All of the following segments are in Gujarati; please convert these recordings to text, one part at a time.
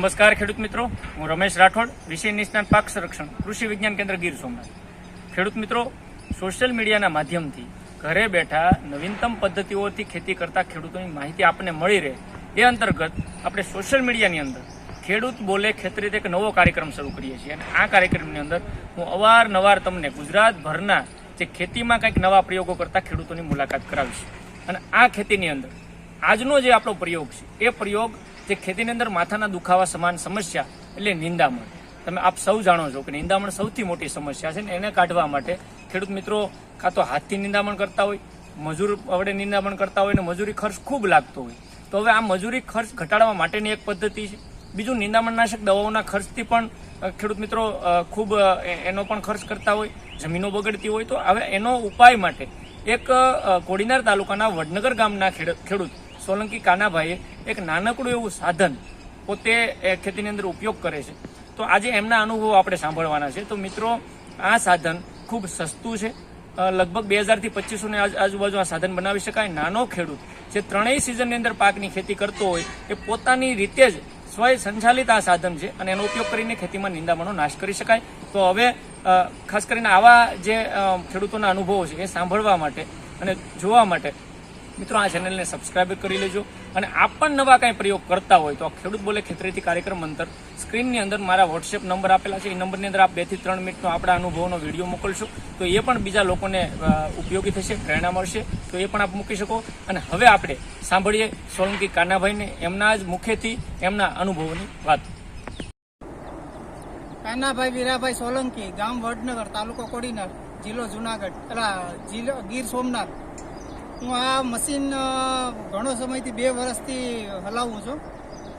નમસ્કાર, ખેડૂત મિત્રો. હું રમેશ રાઠોડ, વિષય નિષ્ણાત પાક સંરક્ષણ, કૃષિ વિજ્ઞાન કેન્દ્ર ગીર સોમનાથ. ખેડૂત મિત્રો, સોશિયલ મીડિયાના માધ્યમથી ઘરે બેઠા નવીનતમ પદ્ધતિઓથી ખેતી કરતા ખેડૂતોની માહિતી આપણને મળી રહે એ અંતર્ગત આપણે સોશિયલ મીડિયાની અંદર ખેડૂત બોલે ખેતરીતે એક નવો કાર્યક્રમ શરૂ કરીએ છીએ. અને આ કાર્યક્રમની અંદર હું અવારનવાર તમને ગુજરાતભરના જે ખેતીમાં કંઈક નવા પ્રયોગો કરતા ખેડૂતોની મુલાકાત કરાવીશ. અને આ ખેતીની અંદર આજનો જે આપણો પ્રયોગ છે, એ પ્રયોગ જે ખેતીની અંદર માથાના દુખાવા સમાન સમસ્યા એટલે નિંદામણ. તમે આપ સૌ જાણો છો કે નિંદામણ સૌથી મોટી સમસ્યા છે ને એને કાઢવા માટે ખેડૂત મિત્રો કાં તો હાથથી નિંદામણ કરતા હોય, મજૂર વડે નિંદામણ કરતા હોય ને મજૂરી ખર્ચ ખૂબ લાગતો હોય. તો હવે આ મજૂરી ખર્ચ ઘટાડવા માટેની એક પદ્ધતિ છે. બીજું નિંદામણનાશક દવાઓના ખર્ચથી પણ ખેડૂત મિત્રો ખૂબ એનો પણ ખર્ચ કરતા હોય, જમીનો બગડતી હોય. તો હવે એનો ઉપાય માટે એક કોડીનાર તાલુકાના વડનગર ગામના ખેડ- ખેડૂત સોલંકી કાનાભાઈએ એક નાનકડું એવું સાધન પોતે ખેતીની અંદર ઉપયોગ કરે છે. તો આજે એમના અનુભવો આપણે સાંભળવાના છે. તો મિત્રો, આ સાધન ખૂબ સસ્તું છે. લગભગ બે હજારથી પચીસોને આજુબાજુ આ સાધન બનાવી શકાય. નાનો ખેડૂત જે ત્રણેય સિઝનની અંદર પાકની ખેતી કરતો હોય, એ પોતાની રીતે જ સ્વય સંચાલિત આ સાધન છે અને એનો ઉપયોગ કરીને ખેતીમાં નિંદામણો નાશ કરી શકાય. તો હવે ખાસ કરીને આવા જે ખેડૂતોના અનુભવો છે એ સાંભળવા માટે અને જોવા માટે મિત્રો, આ ચેનલને સબસ્ક્રાઇબ કરી લેજો અને આપ પણ નવા કાંઈ પ્રયોગ કરતા હોય તો આ ખેડૂત બોલે ખેતરેથી કાર્યક્રમ અંતર સ્ક્રીનની અંદર મારા વોટ્સએપ નંબર આપેલા છે. એ નંબરની અંદર આપ બેથી ત્રણ મિનિટનો આપણા અનુભવનો વીડિયો મોકલશો. તો એ પણ બીજા લોકોને ઉપયોગી થશે, પ્રેરણા મળશે. તો એ પણ આપ મૂકી શકો. અને હવે આપણે સાંભળીએ સોલંકી કાનાભાઈને. એમના જ મુખેથી એમના અનુભવોની વાત. કાનાભાઈ, વીરાભાઈ સોલંકી, ગામ વડનગર, તાલુકો કોડીનાર, જિલ્લો જુનાગઢ એટલે જિલ્લો ગીર સોમનાથ. હું આ મશીન ઘણો સમયથી બે વર્ષથી હલાવું છું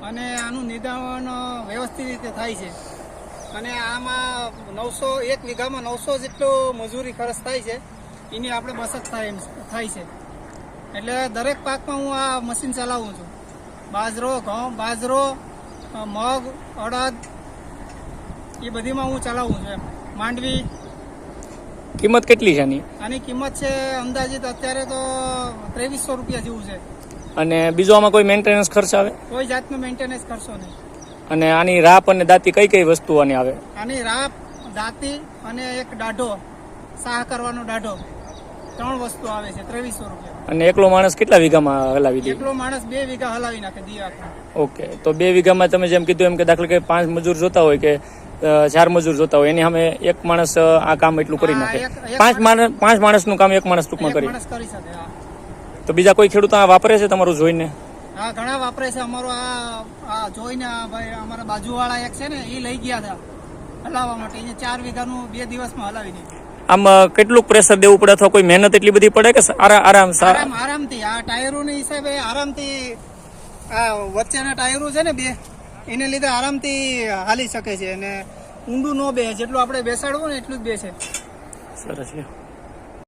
અને આનું નિદાન વ્યવસ્થિત રીતે થાય છે. અને આમાં નવસો, એક વીઘામાં નવસો જેટલો મજૂરી ખર્ચ થાય છે. એની આપણે બચત થાય થાય છે. એટલે દરેક પાકમાં હું આ મશીન ચલાવું છું. બાજરો, ઘઉં, બાજરો મગ, અડદ, એ બધીમાં હું ચલાવું છું એમ. માંડવી કિંમત કેટલી છે આની આની કિંમત છે અંદાજિત અત્યારે તો ત્રેવીસો રૂપિયા જેવું છે. અને બીજો આમાં કોઈ મેન્ટેનન્સ ખર્ચ આવે? કોઈ જાતનો મેન્ટેનન્સ ખર્ચો નહીં. અને આની રાપ અને દાંતી કઈ કઈ વસ્તુ આની આવે? આની રાપ દાંતી અને એક દાઢો સાહ કરવાનો દાઢો. ત્રણ વસ્તુ આવે છે ત્રેવીસો રૂપિયા. અને એકલો માણસ કેટલા વીઘામાં હલાવી દે? એકલો માણસ બે વીઘા હલાવી નાખે દિયાખા ઓકે તો બે વીઘામાં તમે જેમ કીધું એમ કે દાખલા કે પાંચ મજૂર જોતા હોય કે ચાર મજૂર જોતા હોય. એની સામે એક માણસ આ કામ એટલું કરી નાખે. પાંચ માણસ પાંચ માણસનું કામ એક માણસ ટૂંકમાં કરી. તો બીજા કોઈ ખેડૂત આ વાપરે છે તમારું જોઈને? હા ઘણા વાપરે છે. અમારો આ જોઈને ભાઈ અમારા બાજુવાળા એક છે ને એ લઈ ગયા હતા હલાવવા માટે. એને ચાર વીઘાનું બે દિવસમાં હલાવી દીધું. આમ કેટલું પ્રેશર દેવું પડે અથવા કોઈ મહેનત એટલી બધી પડે કે આરા- આરામ આરામ આરામથી. આ ટાયરોની હિસાબે આરામથી આ વચ્ચેના ટાયરો છે ને બે એને લીધે આરામથી હાલી શકે છે અને ઊંડું ન બે જેટલું આપણે બેસાડવું ને એટલું જ બેસે. સરસ